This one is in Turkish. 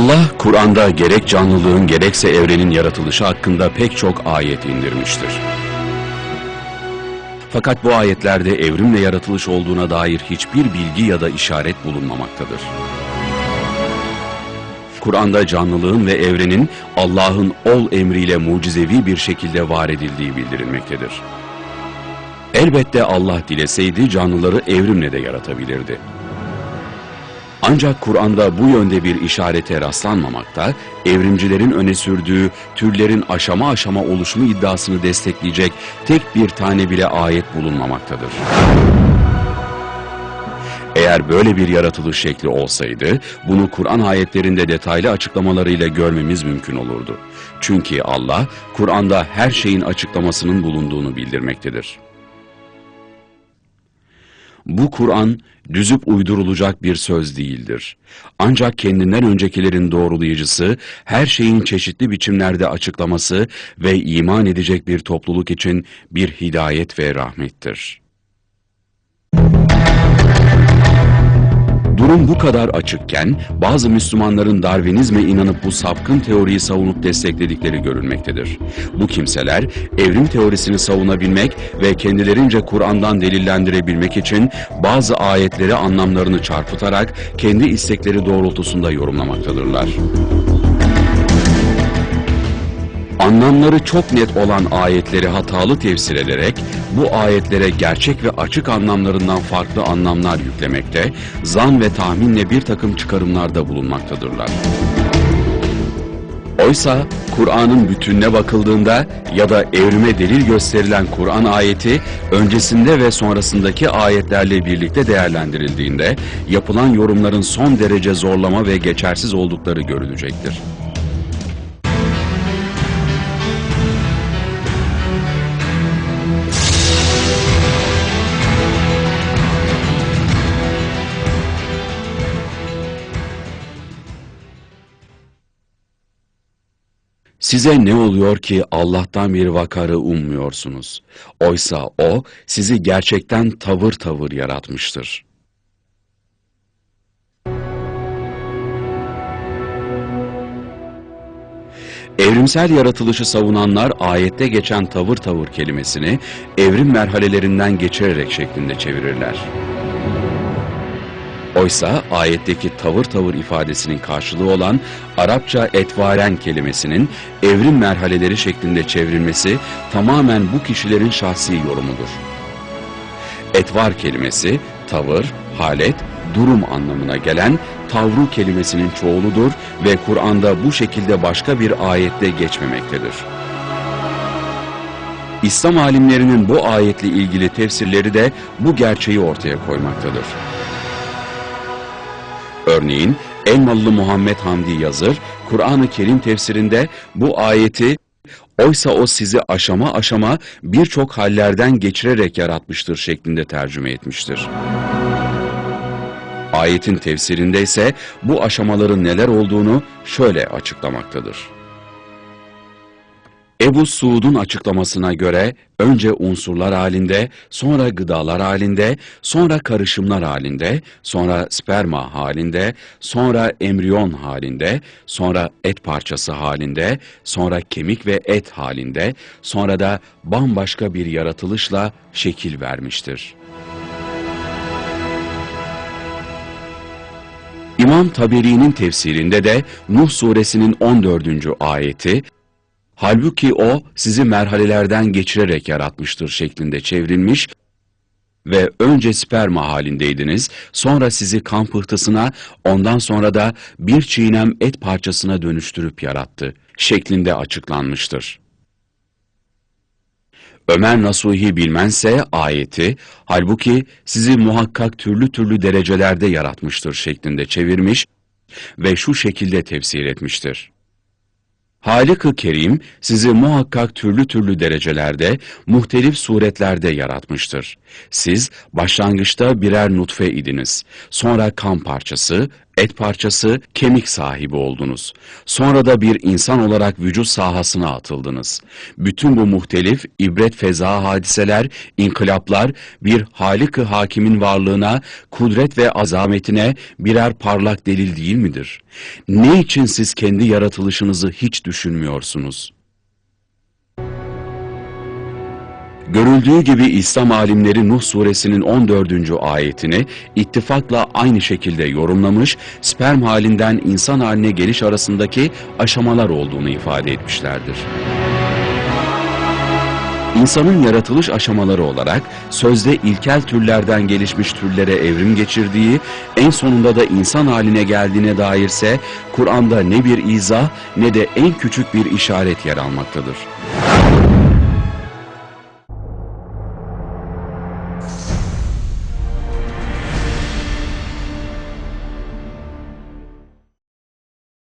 Allah Kur'an'da gerek canlılığın gerekse evrenin yaratılışı hakkında pek çok ayet indirmiştir. Fakat bu ayetlerde evrimle yaratılış olduğuna dair hiçbir bilgi ya da işaret bulunmamaktadır. Kur'an'da canlılığın ve evrenin Allah'ın ol emriyle mucizevi bir şekilde var edildiği bildirilmektedir. Elbette Allah dileseydi canlıları evrimle de yaratabilirdi. Ancak Kur'an'da bu yönde bir işarete rastlanmamakta, evrimcilerin öne sürdüğü türlerin aşama aşama oluşumu iddiasını destekleyecek tek bir tane bile ayet bulunmamaktadır. Eğer böyle bir yaratılış şekli olsaydı, bunu Kur'an ayetlerinde detaylı açıklamalarıyla görmemiz mümkün olurdu. Çünkü Allah, Kur'an'da her şeyin açıklamasının bulunduğunu bildirmektedir. Bu Kur'an düzüp uydurulacak bir söz değildir. Ancak kendinden öncekilerin doğrulayıcısı, her şeyin çeşitli biçimlerde açıklaması ve iman edecek bir topluluk için bir hidayet ve rahmettir. Durum bu kadar açıkken bazı Müslümanların Darwinizme inanıp bu sapkın teoriyi savunup destekledikleri görülmektedir. Bu kimseler evrim teorisini savunabilmek ve kendilerince Kur'an'dan delillendirebilmek için bazı ayetleri anlamlarını çarpıtarak kendi istekleri doğrultusunda yorumlamaktadırlar. Anlamları çok net olan ayetleri hatalı tefsir ederek bu ayetlere gerçek ve açık anlamlarından farklı anlamlar yüklemekte, zan ve tahminle bir takım çıkarımlarda bulunmaktadırlar. Oysa Kur'an'ın bütününe bakıldığında ya da evrime delil gösterilen Kur'an ayeti öncesinde ve sonrasındaki ayetlerle birlikte değerlendirildiğinde yapılan yorumların son derece zorlama ve geçersiz oldukları görülecektir. Size ne oluyor ki Allah'tan bir vakarı ummuyorsunuz? Oysa O sizi gerçekten tavır tavır yaratmıştır. Evrimsel yaratılışı savunanlar ayette geçen tavır tavır kelimesini evrim merhalelerinden geçirerek şeklinde çevirirler. Oysa ayetteki tavır tavır ifadesinin karşılığı olan Arapça etvaren kelimesinin evrim merhaleleri şeklinde çevrilmesi tamamen bu kişilerin şahsi yorumudur. Etvar kelimesi tavır, halet, durum anlamına gelen tavru kelimesinin çoğuludur ve Kur'an'da bu şekilde başka bir ayette geçmemektedir. İslam alimlerinin bu ayetle ilgili tefsirleri de bu gerçeği ortaya koymaktadır. Örneğin Elmalı Muhammed Hamdi Yazır, Kur'an-ı Kerim tefsirinde bu ayeti oysa o sizi aşama aşama birçok hallerden geçirerek yaratmıştır şeklinde tercüme etmiştir. Ayetin tefsirinde ise bu aşamaların neler olduğunu şöyle açıklamaktadır. Ebu Suud'un açıklamasına göre önce unsurlar halinde, sonra gıdalar halinde, sonra karışımlar halinde, sonra sperma halinde, sonra embriyon halinde, sonra et parçası halinde, sonra kemik ve et halinde, sonra da bambaşka bir yaratılışla şekil vermiştir. İmam Taberi'nin tefsirinde de Nuh suresinin 14. ayeti Halbuki o sizi merhalelerden geçirerek yaratmıştır şeklinde çevrilmiş ve önce sperma halindeydiniz, sonra sizi kan pıhtısına, ondan sonra da bir çiğnem et parçasına dönüştürüp yarattı şeklinde açıklanmıştır. Ömer Nasuhi bilmense ayeti, halbuki sizi muhakkak türlü türlü derecelerde yaratmıştır şeklinde çevirmiş ve şu şekilde tefsir etmiştir. Halik-ı Kerim sizi muhakkak türlü türlü derecelerde, muhtelif suretlerde yaratmıştır. Siz başlangıçta birer nutfe idiniz, sonra kan parçası, et parçası, kemik sahibi oldunuz. Sonra da bir insan olarak vücut sahasına atıldınız. Bütün bu muhtelif, ibret feza hadiseler, inkılaplar, bir Halik-ı Hakim'in varlığına, kudret ve azametine birer parlak delil değil midir? Ne için siz kendi yaratılışınızı hiç düşünmüyorsunuz? Görüldüğü gibi İslam alimleri Nuh suresinin 14. ayetini ittifakla aynı şekilde yorumlamış, sperm halinden insan haline geliş arasındaki aşamalar olduğunu ifade etmişlerdir. İnsanın yaratılış aşamaları olarak sözde ilkel türlerden gelişmiş türlere evrim geçirdiği, en sonunda da insan haline geldiğine dairse Kur'an'da ne bir izah ne de en küçük bir işaret yer almaktadır.